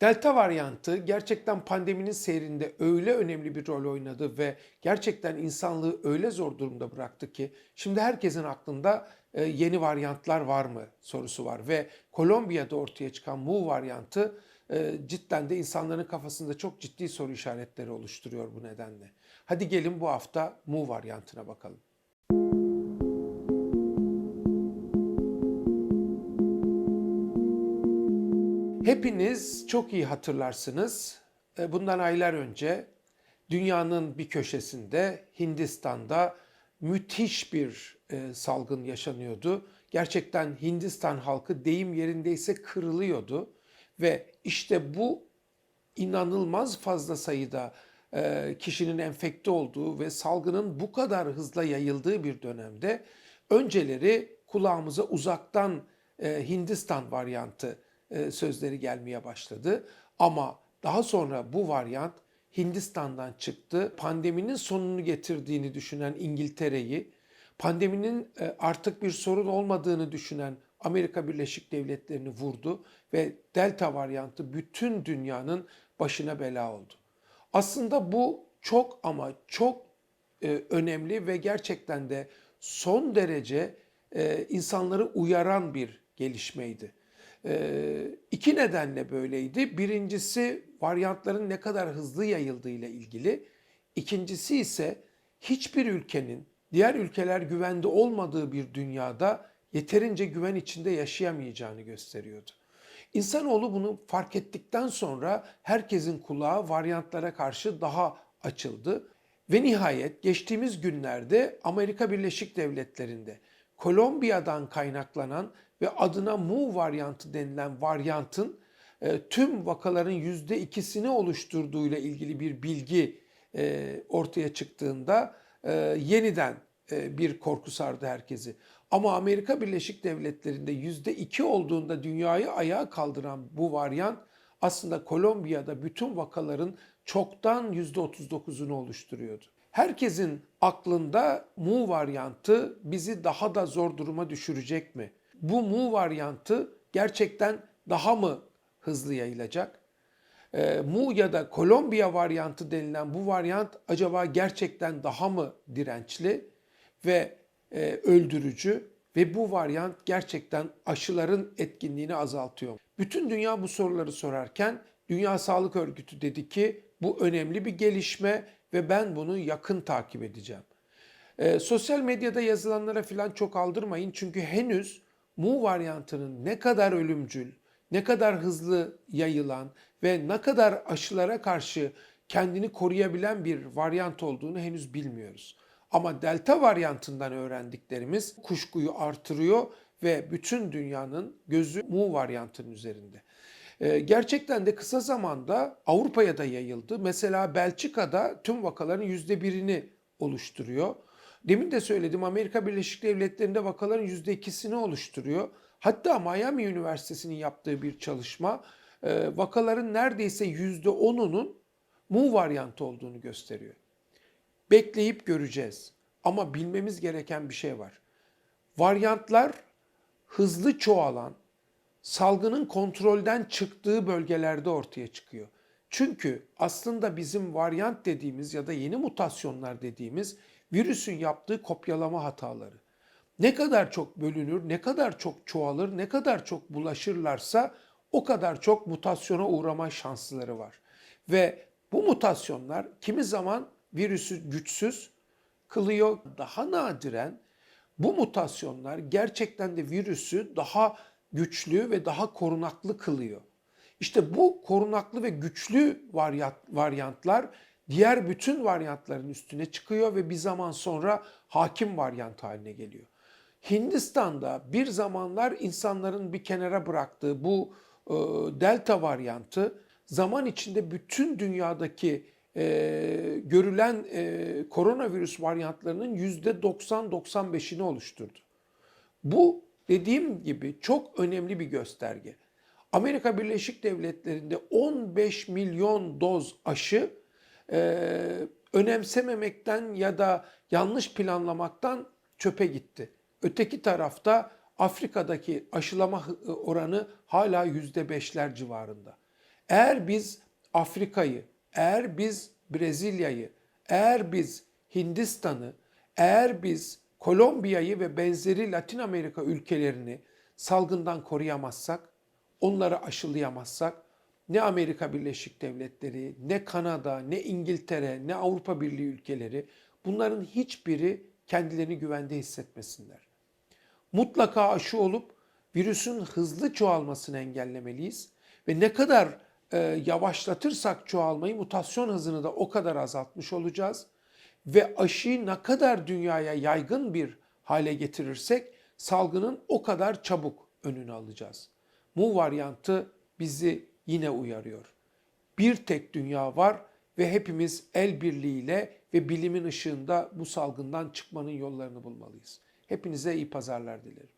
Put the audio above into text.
Delta varyantı gerçekten pandeminin seyrinde öyle önemli bir rol oynadı ve gerçekten insanlığı öyle zor durumda bıraktı ki şimdi herkesin aklında e, yeni varyantlar var mı sorusu var ve Kolombiya'da ortaya çıkan Mu varyantı e, cidden de insanların kafasında çok ciddi soru işaretleri oluşturuyor bu nedenle. Hadi gelin bu hafta Mu varyantına bakalım. Hepiniz çok iyi hatırlarsınız. E, Bundan aylar önce dünyanın bir köşesinde Hindistan'da müthiş bir e, salgın yaşanıyordu. Gerçekten Hindistan halkı deyim yerindeyse kırılıyordu ve işte bu inanılmaz fazla sayıda e, kişinin enfekte olduğu ve salgının bu kadar hızla yayıldığı bir dönemde önceleri kulağımıza uzaktan e, Hindistan varyantı e, sözleri gelmeye başladı. Ama daha sonra bu varyant Hindistan'dan çıktı. Pandeminin sonunu getirdiğini düşünen İngiltere'yi, pandeminin e, artık bir sorun olmadığını düşünen Amerika Birleşik Devletleri'ni vurdu ve Delta varyantı bütün dünyanın başına bela oldu. Aslında bu çok ama çok e, önemli ve gerçekten de son derece insanları uyaran bir gelişmeydi. E, iki nedenle böyleydi. Birincisi varyantların ne kadar hızlı yayıldığıyla ilgili. İkincisi ise hiçbir ülkenin diğer ülkeler güvende olmadığı bir dünyada yeterince güven içinde yaşayamayacağını gösteriyordu. İnsanoğlu bunu fark ettikten sonra herkesin kulağı varyantlara karşı daha açıldı. Ve nihayet geçtiğimiz günlerde Amerika Birleşik Devletleri'nde Kolombiya'dan kaynaklanan ve adına Mu varyantı denilen varyantın e, tüm vakaların yüzde ikisini oluşturduğuyla ilgili bir bilgi e, ortaya çıktığında e, yeniden bir korku sardı herkesi. Ama Amerika Birleşik Devletleri'nde yüzde iki olduğunda dünyayı ayağa kaldıran bu varyant aslında Kolombiya'da bütün vakaların çoktan yüzde otuz dokuzunu oluşturuyordu. Herkesin aklında Mu varyantı bizi daha da zor duruma düşürecek mi? Bu Mu varyantı gerçekten daha mı hızlı yayılacak? E, Mu ya da Kolombiya varyantı denilen bu varyant acaba gerçekten daha mı dirençli ve e, öldürücü ve bu varyant gerçekten aşıların etkinliğini azaltıyor. Bütün dünya bu soruları sorarken Dünya Sağlık Örgütü dedi ki bu önemli bir gelişme ve ben bunu yakın takip edeceğim. E, sosyal medyada yazılanlara falan çok aldırmayın çünkü henüz Mu varyantının ne kadar ölümcül, ne kadar hızlı yayılan ve ne kadar aşılara karşı kendini koruyabilen bir varyant olduğunu henüz bilmiyoruz. Ama delta varyantından öğrendiklerimiz kuşkuyu artırıyor ve bütün dünyanın gözü Mu varyantının üzerinde. Ee, Gerçekten de kısa zamanda Avrupa'ya da yayıldı. Mesela Belçika'da tüm vakaların yüzde birini oluşturuyor. Demin de söyledim Amerika Birleşik Devletleri'nde vakaların yüzde ikisini oluşturuyor. Hatta Miami Üniversitesi'nin yaptığı bir çalışma e, vakaların neredeyse yüzde onunun Mu varyantı olduğunu gösteriyor. Bekleyip göreceğiz. Ama bilmemiz gereken bir şey var. Varyantlar hızlı çoğalan, salgının kontrolden çıktığı bölgelerde ortaya çıkıyor. Çünkü aslında bizim varyant dediğimiz ya da yeni mutasyonlar dediğimiz virüsün yaptığı kopyalama hataları. Ne kadar çok bölünür, ne kadar çok çoğalır, ne kadar çok bulaşırlarsa o kadar çok mutasyona uğrama şansları var. Ve bu mutasyonlar kimi zaman virüsü güçsüz kılıyor. Daha nadiren bu mutasyonlar gerçekten de virüsü daha güçlü ve daha korunaklı kılıyor. İşte bu korunaklı ve güçlü varyant, varyantlar diğer bütün varyantların üstüne çıkıyor ve bir zaman sonra hakim varyant haline geliyor. Hindistan'da bir zamanlar insanların bir kenara bıraktığı bu e, delta varyantı zaman içinde bütün dünyadaki e, görülen e, koronavirüs varyantlarının %90-95'ini oluşturdu. Bu dediğim gibi çok önemli bir gösterge. Amerika Birleşik Devletleri'nde 15 milyon doz aşı e, önemsememekten ya da yanlış planlamaktan çöpe gitti. Öteki tarafta Afrika'daki aşılama hı- oranı hala %5'ler civarında. Eğer biz Afrika'yı, eğer biz Brezilya'yı, eğer biz Hindistan'ı, eğer biz Kolombiya'yı ve benzeri Latin Amerika ülkelerini salgından koruyamazsak, onları aşılayamazsak ne Amerika Birleşik Devletleri, ne Kanada, ne İngiltere, ne Avrupa Birliği ülkeleri bunların hiçbiri kendilerini güvende hissetmesinler. Mutlaka aşı olup virüsün hızlı çoğalmasını engellemeliyiz ve ne kadar e, yavaşlatırsak çoğalmayı mutasyon hızını da o kadar azaltmış olacağız ve aşıyı ne kadar dünyaya yaygın bir hale getirirsek salgının o kadar çabuk önünü alacağız. Mu varyantı bizi yine uyarıyor. Bir tek dünya var ve hepimiz el birliğiyle ve bilimin ışığında bu salgından çıkmanın yollarını bulmalıyız. Hepinize iyi pazarlar dilerim.